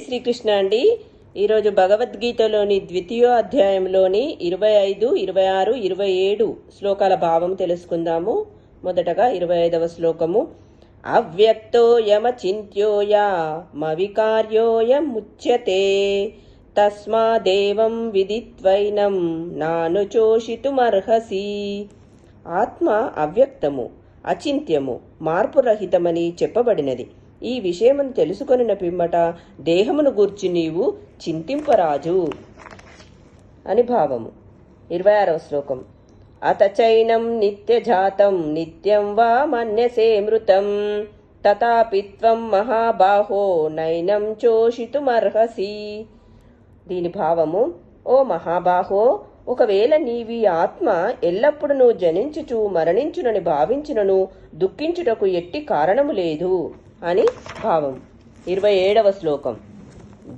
శ్రీకృష్ణ అండి. ఈరోజు భగవద్గీతలోని ద్వితీయో అధ్యాయంలోని ఇరవై ఐదు ఇరవై ఆరు ఇరవై ఏడు శ్లోకాల భావం తెలుసుకుందాము. మొదటగా ఇరవై ఐదవ శ్లోకము. అవ్యక్తోయమచింత్యోయమవికార్యోయముచ్యతే తస్మాదేవం విదిత్వైనం నానుచోషితుమర్హసి ఆత్మ అవ్యక్తము అచింత్యము మార్పురహితమని చెప్పబడినది. ఈ విషయమును తెలుసుకొనిన పిమ్మట దేహమును గూర్చి నీవు చింతింపరాజు. అని భావము. ఇరవై ఆరవ శ్లోకం. అత చైనం నిత్యజాతం నిత్యం వా మన్యసే మృతం. తథాపి త్వం మహాబాహో నైనం చోషితుమర్హసి. దీని భావము ఓ మహాబాహో ఒకవేళ నీవి ఆత్మ ఎల్లప్పుడూ జనించుచు మరణించునని భావించినను దుఃఖించుటకు ఎట్టి కారణము లేదు. అని భావం. ఇరవై ఏడవ శ్లోకం.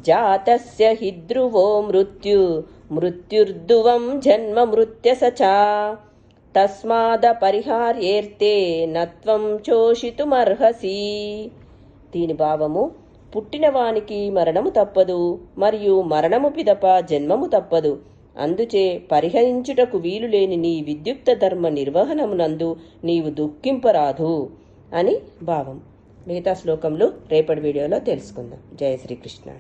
జాతస్య హి ధ్రువో మృత్యు మృత్యుర్ధువం జన్మ మృత్యసచా తస్మాద పరిహార్యేర్తే నత్వం చోషితుమర్హసి. దీని భావము పుట్టినవానికి మరణము తప్పదు మరియు మరణము పిదప జన్మము తప్పదు. అందుచే పరిహరించుటకు వీలులేని నీ విద్యుక్త ధర్మ నిర్వహణమునందు నీవు దుఃఖింపరాదు అని భావం. మిగతా శ్లోకంలో రేపటి వీడియోలో తెలుసుకుందాం. జయ శ్రీకృష్ణ